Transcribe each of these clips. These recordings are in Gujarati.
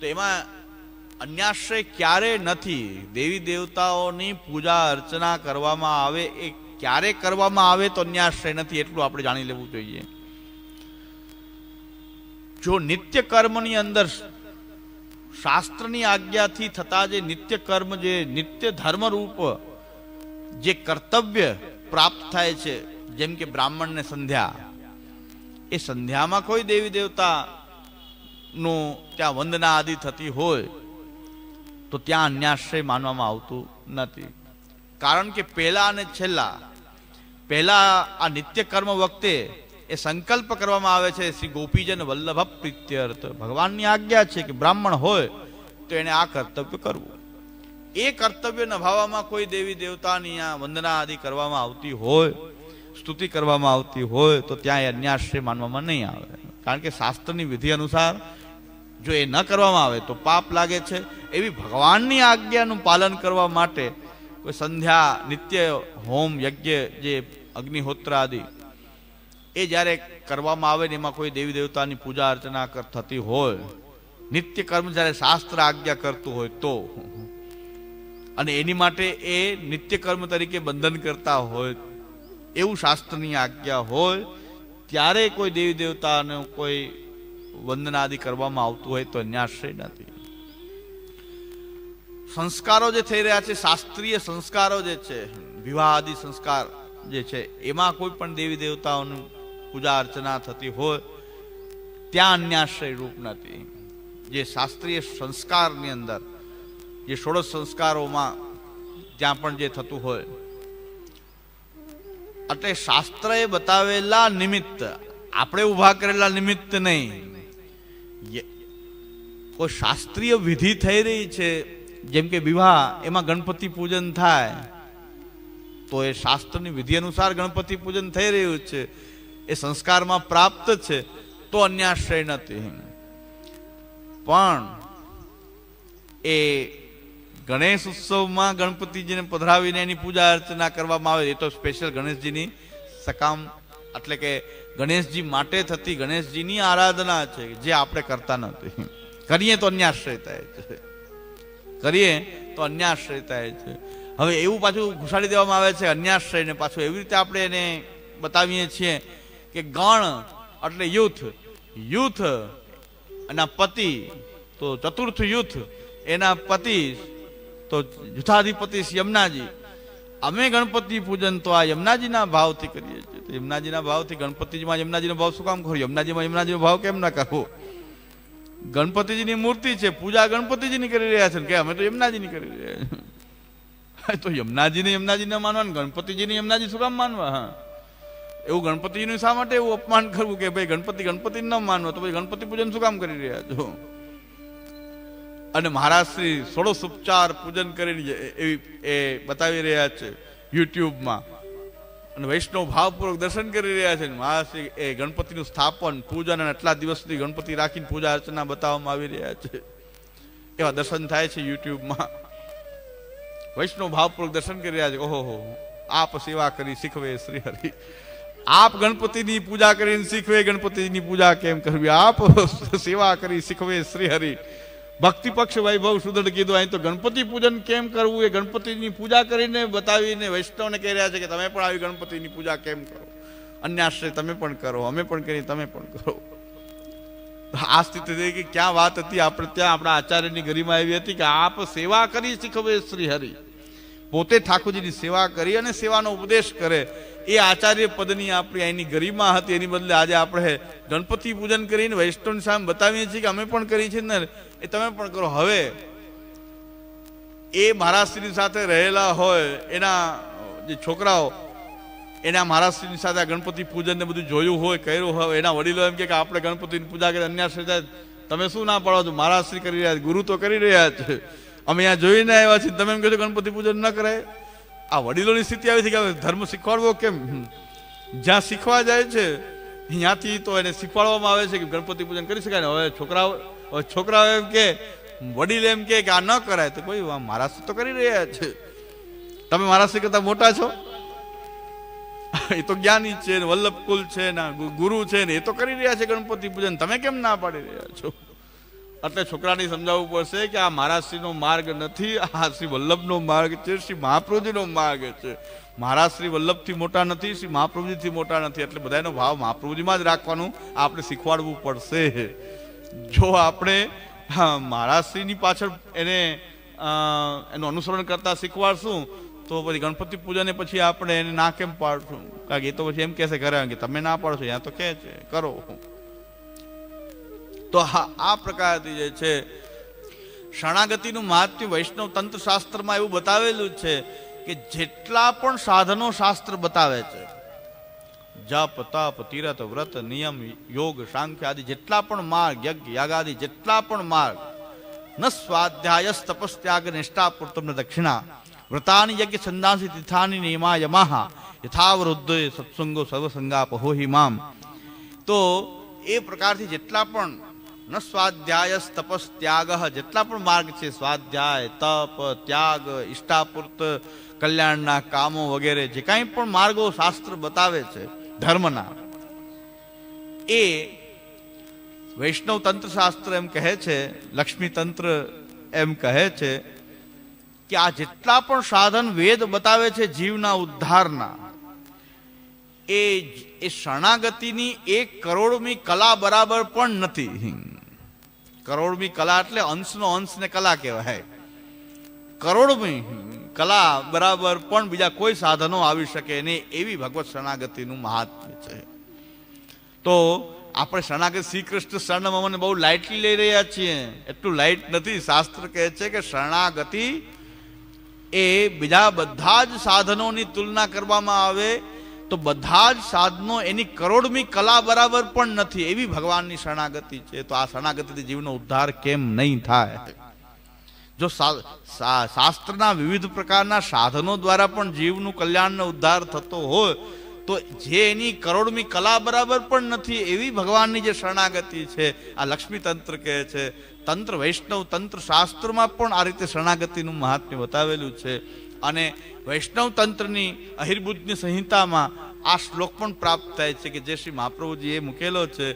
તો એમાં અન્યાશ્રય ક્યારે નથી? દેવી દેવતાઓની પૂજા અર્ચના કરવામાં આવે, એ ક્યારે કરવામાં આવે તો અન્યાશ્રય નથી એટલું આપણે જાણી લેવું જોઈએ. જો નિત્ય કર્મની અંદર શાસ્ત્રની આજ્ઞાથી થતા જે નિત્ય કર્મ જે નિત્ય ધર્મ રૂપ જે કર્તવ્ય પ્રાપ્ત થાય છે, જેમ કે બ્રાહ્મણને સંધ્યા એ સંધ્યામાં કોઈ દેવી દેવતા નું ત્યાં વંદના આદિ થતી હોય, તો ત્યાં અન્યાશ્રય માનવામાં આવતું નથી. કારણ કે પહેલા અને છેલ્લા, પહેલા આ નિત્ય કર્મ વખતે એ સંકલ્પ કરવામાં આવે છે, શ્રી ગોપીજન વલ્લભ પ્રીત્યર્થ. ભગવાનની આજ્ઞા છે કે બ્રાહ્મણ હોય, તો એને આ કર્તવ્ય કરવું. એ કર્તવ્ય નિભાવવામાં કોઈ દેવી દેવતાની આ વંદના આદિ કરવામાં આવતી હોય સ્તુતિ કરવામાં આવતી હોય તો ત્યાં એ અન્યાશ્રય માનવામાં નહીં આવે. કારણ કે શાસ્ત્રની વિધિ અનુસાર જો એ ન કરવામાં આવે તો પાપ લાગે છે. એવી ભગવાનની આજ્ઞાનું પાલન કરવા માટે કોઈ સંધ્યા, નિત્ય હોમ, યજ્ઞ, જે અગ્નિહોત્ર આદિ, એ જ્યારે કરવામાં આવે ને એમાં કોઈ દેવી દેવતાની પૂજા અર્ચના થતી હોય, નિત્ય કર્મ જ્યારે શાસ્ત્ર આજ્ઞા કરતું હોય તો, અને એની માટે એ નિત્ય કર્મ તરીકે બંધન કરતા હોય એવું શાસ્ત્રની આજ્ઞા હોય, ત્યારે કોઈ દેવી દેવતાને કોઈ વંદનાદિ કરવામાં આવતું હોય તો અન્યાશ્રય નથી. સંસ્કારો જે થઈ રહ્યા છે, શાસ્ત્રીય સંસ્કારો જે છે વિવાહ આદિ સંસ્કાર જે છે, એમાં કોઈ પણ દેવી દેવતાઓની પૂજા અર્ચના થતી હોય, ત્યાં અન્યાશ્રય રૂપ નથી. જે શાસ્ત્રીય સંસ્કારની અંદર, જે ષોડશ સંસ્કારોમાં જ્યાં પણ જે થતું હોય એટલે શાસ્ત્રએ બતાવેલા નિમિત્ત. આપણે ઊભા કરેલા નિમિત્ત નહીં. કોઈ શાસ્ત્રીય વિધિ થઈ રહી છે, જેમ કે વિવાહ, એમાં ગણપતિ પૂજન થાય, તો એ શાસ્ત્રની વિધિ અનુસાર ગણપતિ પૂજન થઈ રહ્યું છે, એ સંસ્કારમાં પ્રાપ્ત છે, તો અન્યાશ્રય નથી પણ એ ગણેશ ઉત્સવમાં ગણપતિજીને પધરાવીને એની પૂજા અર્ચના કરવામાં આવે, એ તો સ્પેશિયલ ગણેશજીની સકામ, એટલે કે ગણેશજી માટે થતી ગણેશજીની આરાધના છે, જે આપણે કરતા નથી. કરીએ તો અન્યાશ્રય થાય છે. કરીએ તો અન્યાશ્રય થાય છે. હવે એવું પાછું ઘુસાડી દેવામાં આવે છે, અન્યાશ્રયને પાછું એવી રીતે આપણે એને બતાવીએ છીએ કે ગણ, એટલે યુથ યુથ, એના પતિ, તો ચતુર્થ યુથ, એના પતિ તો શ્રી યમનાજી, અમે ગણપતિ પૂજન તો આ યમનાજીના ભાવથી કરીએ છીએ. તો યમનાજીના ભાવથી ગણપતિજીમાં યમનાજીનો ભાવ શું કામ કરો યમનાજીમાં યમનાજીનો ભાવ કેમ ના કરવો? ગણપતિજીની મૂર્તિ છે, પૂજા ગણપતિજીની કરી રહ્યા છે કે અમે તો યમનાજીની કરી રહ્યા છીએ. તો યમનાજીને યમનાજી ન માનવા ને ગણપતિજીને યમનાજી શું કામ માનવા? હા. એવું ગણપતિજીનું શા માટે એવું અપમાન કરવું કે ભાઈ ગણપતિ ગણપતિ ન માનવો? તો પછી ગણપતિ પૂજન શું કામ કરી રહ્યા છો? અને મહારાજશ્રી ષોડશ ઉપચાર પૂજન કરીને એવી એ બતાવી રહ્યા છે યુટ્યુબમાં. અને વૈષ્ણવ ભાવપૂર્વક દર્શન કરી રહ્યા છે. મહારાજશ્રી એ ગણપતિનું સ્થાપન, પૂજન અને આટલા દિવસથી ગણપતિ રાખીને પૂજા અર્ચના બતાવવામાં આવી રહ્યા છે. એવા દર્શન થાય છે યુટ્યુબમાં. વૈષ્ણવ ભાવપૂર્વક દર્શન કરી રહ્યા છે. ઓહો આપ સેવા કરી, શીખવે શ્રી હરિ. આપ ગણપતિની પૂજા કરીને શીખવે, ગણપતિની પૂજા કેમ કરવી? આપ સેવા કરી, શીખવે શ્રી હરિ. ભક્તિ પક્ષ વૈભવ સુદૃઢ કીધું, અહીં તો ગણપતિ પૂજન કેમ કરવું? એ ગણપતિની પૂજા કરીને બતાવીને વૈષ્ણવને કહી રહ્યા છે કે તમે પણ આવી ગણપતિની પૂજા કેમ કરો? અન્યાશ્રય તમે પણ કરો, અમે પણ કરી, તમે પણ કરો. આ સ્થિતિ થઈ કે ક્યાં વાત હતી? આપણે ત્યાં આપણા આચાર્યની ગરિમા એવી હતી કે આપ સેવા કરી શીખવે શ્રી હરિ પોતે ઠાકોરજીની સેવા કરી અને સેવાનો ઉપદેશ કરે. એ આચાર્ય પદની આપણી અહીંની ગરિમા હતી. એની બદલે આજે આપણે ગણપતિ પૂજન કરીને વૈષ્ણવની સામે બતાવીએ છીએ કે અમે પણ કરીએ છીએ ને. એ તમે પણ કરો. હવે, એ મહારાષ્ટ્રની સાથે રહેલા હોય, એના, જે છોકરાઓ, એના મહારાષ્ટ્રની સાથે ગણપતિ પૂજન ને બધું જોયું હોય, કર્યું હોય, એના વડીલો એમ કે આપણે ગણપતિની પૂજા કરી અન્યાશ્રય થાય તમે શું ના પાડો છો? મહારાષ્ટ્રી કરી રહ્યા છે, ગુરુ તો કરી રહ્યા છે. અમે અહીંયા જોઈને આવ્યા છીએ, તમે એમ કહો ગણપતિ પૂજન ન કરે આ વડીલોની સ્થિતિ આવી છે કે ધર્મ શીખવાડવો કેમ? જ્યાં શીખવા જાય છે ત્યાંથી તો એને શીખવાડવામાં આવે છે કે ગણપતિ પૂજન કરી શકાય ને હવે છોકરાઓ છોકરાઓ એમ કે, વડીલ એમ કે આ ન કરાય. તો કોઈ મહારાષ્ટ્ર તો કરી રહ્યા છે. તમે મહારાષ્ટ્ર કરતા મોટા છો? એ તો જ્ઞાની છે ને, વલ્લભકુલ છે ને ગુરુ છે ને, એ તો કરી રહ્યા છે ગણપતિ પૂજન. તમે કેમ ના પાડી રહ્યા છો? એટલે છોકરાને સમજાવવું પડશે કે આ મહારાજશ્રીનો માર્ગ નથી, આ શ્રી વલ્લભનો માર્ગ છે, શ્રી મહાપ્રભુજીનો માર્ગ છે. મહારાજ શ્રી વલ્લભથી મોટા નથી, શ્રી મહાપ્રભુજીથી મોટા નથી. એટલે બધાનો ભાવ મહાપ્રભુજીમાં જ રાખવાનું, આપણે શીખવાડવું પડશે. જો આપણે મહારાજશ્રીની પાછળ એને એનું અનુસરણ કરતાં શીખવાડશું, તો પછી ગણપતિ પૂજાને પછી આપણે એને ના કેમ પાડશું? કારણ કે એ તો પછી એમ કહેશે ઘરે, કે તમે ના પાડશો ત્યાં તો કહે છે, કરો. તો આ પ્રકારથી જે છે, શરણાગતિનું મહાત્મ્ય વૈષ્ણવ તંત્ર શાસ્ત્રમાં એવું બતાવેલું છે કે જેટલા પણ સાધનો શાસ્ત્ર બતાવે છે, જપ, તપ, તીરથ, વ્રત, નિયમ, યોગ, સાંખ્ય આદિ, જેટલા પણ માર્ગ, યજ્ઞ યાગાદિ જેટલા પણ માર્ગ, ન સ્વાધ્યાય તપસ્ત્યાગ નિષ્ઠા પૂર્તમ દક્ષિણા, વ્રતાની યજ્ઞ છંદાંસી તીર્થાની નિયમા યમાહા, યથાવૃદ્ધ સત્સંગો સર્વસંગા પહોહિ મામ. તો એ પ્રકારથી જેટલા પણ ન સ્વાધ્યાય તપસ ત્યાગ જેટલા પણ માર્ગ છે, સ્વાધ્યાય, તપ, ત્યાગ ઇષ્ટાપૂર્ત કલ્યાણના કામો વગેરે, જે કાંઈ પણ માર્ગો શાસ્ત્ર બતાવે છે, ધર્મના, એ વૈષ્ણવ તંત્ર શાસ્ત્ર એમ કહે છે, લક્ષ્મી તંત્ર એમ કહે છે, કે આ જેટલા પણ સાધન વેદ બતાવે છે, જીવના ઉદ્ધારના એ શરણાગતિની એક કરોડમી કલા બરાબર પણ નથી. કરોડમી કલા એટલે અંશનો અંશને કલા કહેવાય. કરોડમી કલા બરાબર પણ બીજા કોઈ સાધનો આવી શકે નહીં એવી ભગવત શરણાગતિનું મહાત્મ્ય છે. તો આપણે શરણાગત શ્રી કૃષ્ણ શરણમાં બહુ લાઇટલી લઈ રહ્યા છીએ. એટલું લાઇટ નથી, શાસ્ત્ર કહે છે કે શરણાગતિ એ બીજા બધા જ સાધનોની તુલના કરવામાં આવે તો બધા જ સાધનો એની કરોડમી કલા બરાબર પણ નથી. એવી ભગવાનની શરણાગતિ છે. તો આ શરણાગતિથી જીવનો ઉદ્ધાર કેમ નહીં થાય? જો શાસ્ત્રના વિવિધ પ્રકારના સાધનો દ્વારા પણ જીવનું કલ્યાણનો ઉદ્ધાર થતો હોય, તો જે એની કરોડમી કલા બરાબર પણ નથી, એવી ભગવાનની જે શરણાગતિ છે. આ લક્ષ્મી તંત્ર કહે છે તંત્ર, વૈષ્ણવ તંત્ર શાસ્ત્રમાં પણ આ રીતે શરણાગતિનું મહાત્મ્ય બતાવેલું છે. અને વૈષ્ણવ તંત્રની અહિર્બુદ્ધની સંહિતામાં આ શ્લોક પણ પ્રાપ્ત થાય છે કે જે શ્રી મહાપ્રભુજીએ મૂકેલો છે.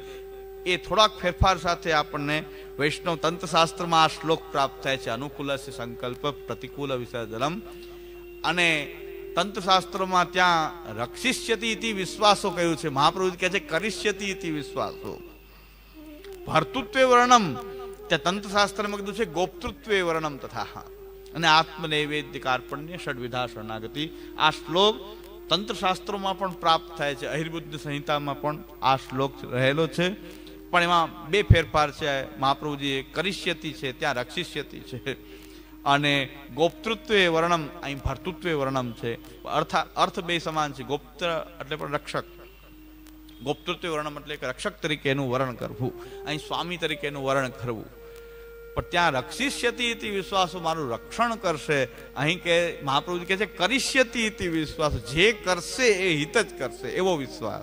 એ થોડાક ફેરફાર સાથે આપણને વૈષ્ણવ તંત્ર શાસ્ત્રમાં આ શ્લોક પ્રાપ્ત થાય છે. અનુકૂલ સંકલ્પ પ્રતિકૂલ વિસર્જનમ. અને તંત્ર શાસ્ત્રોમાં ત્યાં રક્ષિષ્યતિ વિશ્વાસો કહ્યું છે. મહાપ્રભુ કહે છે, કરિષ્યતિ વિશ્વાસો. ભર્તૃત્વે વર્ણમ ત્યાં તંત્રશાસ્ત્રમાં કીધું છે ગોપતૃત્વે વર્ણમ તથા અને આત્મનૈવેદ્ય કાર્પણ્ય ષડવિધા શરણાગતિ આ શ્લોક તંત્રશાસ્ત્રોમાં પણ પ્રાપ્ત થાય છે અહિર્બુદ્ધ સંહિતામાં પણ આ શ્લોક રહેલો છે પણ એમાં બે ફેરફાર છે મહાપ્રભુજીએ કરિષ્યતિ છે ત્યાં રક્ષિષ્યતિ છે અને ગોપતૃત્વે વર્ણમ અહીં ભર્તૃત્વે વર્ણમ છે અર્થ અર્થ બે સમાન છે ગોપ્ત એટલે પણ રક્ષક ગોપતૃત્વે વર્ણમ એટલે કે રક્ષક તરીકેનું વર્ણ કરવું, અહીં સ્વામી તરીકેનું વર્ણ કરવું. પણ ત્યાં રક્ષિષ્યતિ ઇતિ વિશ્વાસો મારું રક્ષણ કરશે. અહીં કે મહાપ્રભુજી કહે છે, કરિષ્યતિ ઇતિ વિશ્વાસ, જે કરશે એ હિત જ કરશે. એવો વિશ્વાસ.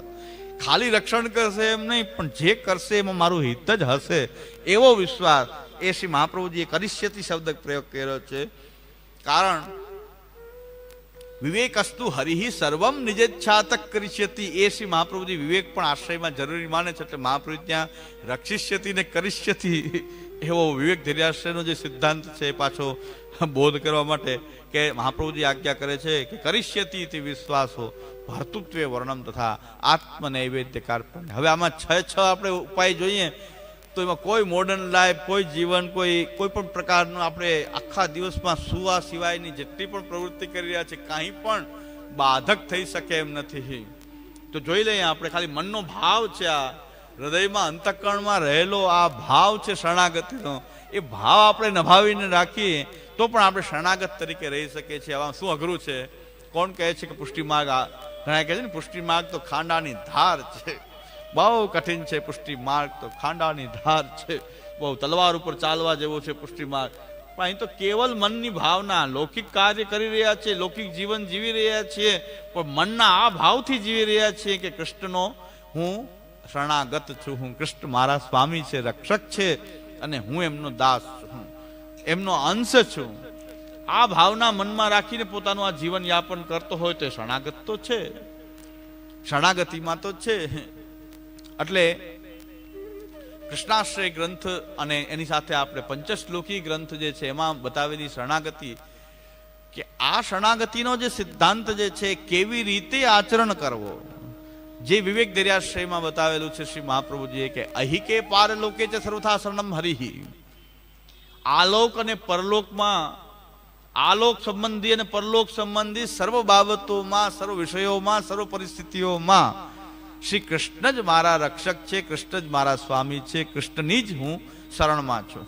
ખાલી રક્ષણ કરશે એમ નહીં, પણ જે કરશે એમાં મારું હિત જ હશે. એવો વિશ્વાસ. એ શ્રી મહાપ્રભુજીએ કરિષ્યતિ શબ્દ પ્રયોગ કર્યો છે. કારણ વિવેકસ્તુ હરિહિ સર્વમ નિજેચ્છાતક કરિષ્યતિ. એ શ્રી મહાપ્રભુજી વિવેક પણ આશ્રયમાં જરૂરી માને છે, એટલે મહાપ્રભુ ત્યાં રક્ષિષ્યતિ ને કરિષ્યતિ એવો વિવેક ધૈર્યાશ્રયનો જે સિદ્ધાંત છે એ પાછો બોધ કરવા માટે કે મહાપ્રભુજી આજ્ઞા કરે છે કે કરિષ્યતિ તે વિશ્વાસો ભર્તૃત્વે વર્ણમ તથા આત્મનૈવેદ્ય કાર્પણ હવે આમાં છ છ આપણે ઉપાય જોઈએ. તો એમાં કોઈ મોડર્ન લાઈફ કોઈ જીવન, કોઈ કોઈ પણ પ્રકારનું આપણે આખા દિવસમાં સુવા સિવાયની જેટલી પણ પ્રવૃત્તિ કરી રહ્યા છે કાંઈ પણ બાધક થઈ શકે એમ નથી. તો જોઈ લઈએ આપણે, ખાલી મનનો ભાવ છે આ. હૃદયમાં અંતઃકરણમાં રહેલો આ ભાવ છે શરણાગતિનો. એ ભાવ આપણે નભાવીને રાખીએ, તો પણ આપણે શરણાગત તરીકે રહી શકીએ છીએ. આમાં શું અઘરું છે? કોણ કહે છે કે પુષ્ટિમાર્ગ ઘણા કહે છે ને પુષ્ટિમાર્ગ તો ખાંડાની ધાર છે. બહુ કઠિન છે પુષ્ટિ માર્ગ તો ખાંડાની ધાર છે. બહુ તલવાર ઉપર ચાલવા જેવો છે પુષ્ટિ માર્ગ. પણ અહીં તો કેવલ મનની ભાવના, લૌકિક કાર્ય કરી રહ્યા છીએ લૌકિક જીવન જીવી રહ્યા છીએ પણ મનના આ ભાવથી જીવી રહ્યા છીએ કે કૃષ્ણનો હું શરણાગત છું, હું કૃષ્ણ મારા સ્વામી છે, રક્ષક છે અને હું એમનો દાસ છું, એમનો અંશ છું. આ ભાવના મનમાં રાખીને પોતાનું આ જીવન યાપન કરતો હોય તો શરણાગત તો છે. શરણાગતિમાં તો છે. એટલે કૃષ્ણાશ્રય ગ્રંથ અને એની સાથે આપણે પંચશ્લોકી ગ્રંથ જે છે એમાં બતાવેલી શરણાગતિ કે આ શરણાગતિનો જે સિદ્ધાંત જે છે કેવી રીતે આચરણ કરવો? જે વિવેક દરિયાશ્રયમાં બતાવેલું છે શ્રી મહાપ્રભુજીએ કે અહી કે પારલોકે છે સર્વથા શરણમ હરિહી આલોક અને પરલોકમાં આલોક સંબંધી અને પરલોક સંબંધી સર્વ બાબતોમાં, સર્વ વિષયોમાં, સર્વ પરિસ્થિતિઓમાં શ્રી કૃષ્ણ જ મારા રક્ષક છે, કૃષ્ણ જ મારા સ્વામી છે, કૃષ્ણની જ હું શરણમાં છું.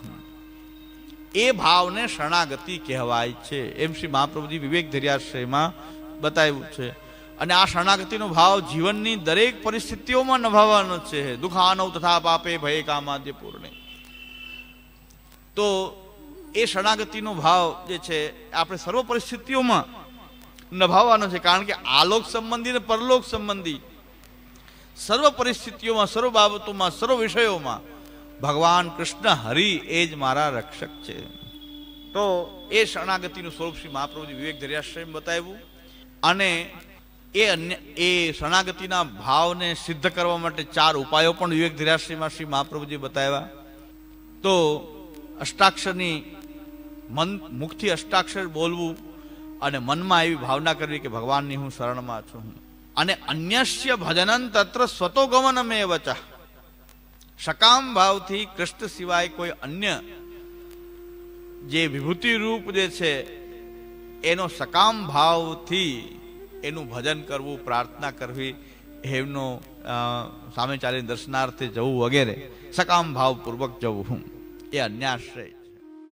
એ ભાવને શરણાગતિ કહેવાય છે. એમ શ્રી મહાપ્રભુજી વિવેક ધર્યાશ્રયમાં બતાવ્યું છે. અને આ શરણાગતિનો ભાવ જીવનની દરેક પરિસ્થિતિઓમાં નભાવવાનો છે. દુઃખાનવ તથા પાપે ભય કામાદ્ય પૂર્ણે. તો એ શરણાગતિનો ભાવ જે છે, આપણે સર્વ પરિસ્થિતિઓમાં નભાવવાનો છે. કારણ કે આલોક સંબંધી ને પરલોક સંબંધી સર્વ પરિસ્થિતિઓમાં, સર્વ બાબતોમાં, સર્વ વિષયોમાં ભગવાન કૃષ્ણ હરિ એ જ મારા રક્ષક છે. તો એ શરણાગતિનું સ્વરૂપ શ્રી મહાપ્રભુજી વિવેક દરિયાશ્રય બતાવ્યું. અને એ અન્ય, એ શરણાગતિના ભાવને સિદ્ધ કરવા માટે ચાર ઉપાયો પણ વિવેક ધીરાશ્રીમાં શ્રી મહાપ્રભુજી બતાવ્યા. તો અષ્ટાક્ષરની મન, મુખથી અષ્ટાક્ષર બોલવું અને મનમાં એવી ભાવના કરવી કે ભગવાનની હું શરણમાં છું. અને અન્યસ્ય ભજનન તત્ર સ્વતોગમનમે ચ. સકામ ભાવથી કૃષ્ણ સિવાય કોઈ અન્ય જે વિભૂતિ રૂપ જે છે, એનો સકામ ભાવથી એનું ભજન કરવું, પ્રાર્થના કરવી, એમનો સામે ચાલીને દર્શનાર્થે જવું વગેરે સકામ ભાવપૂર્વક જવું. એ અન્યાશ્રય.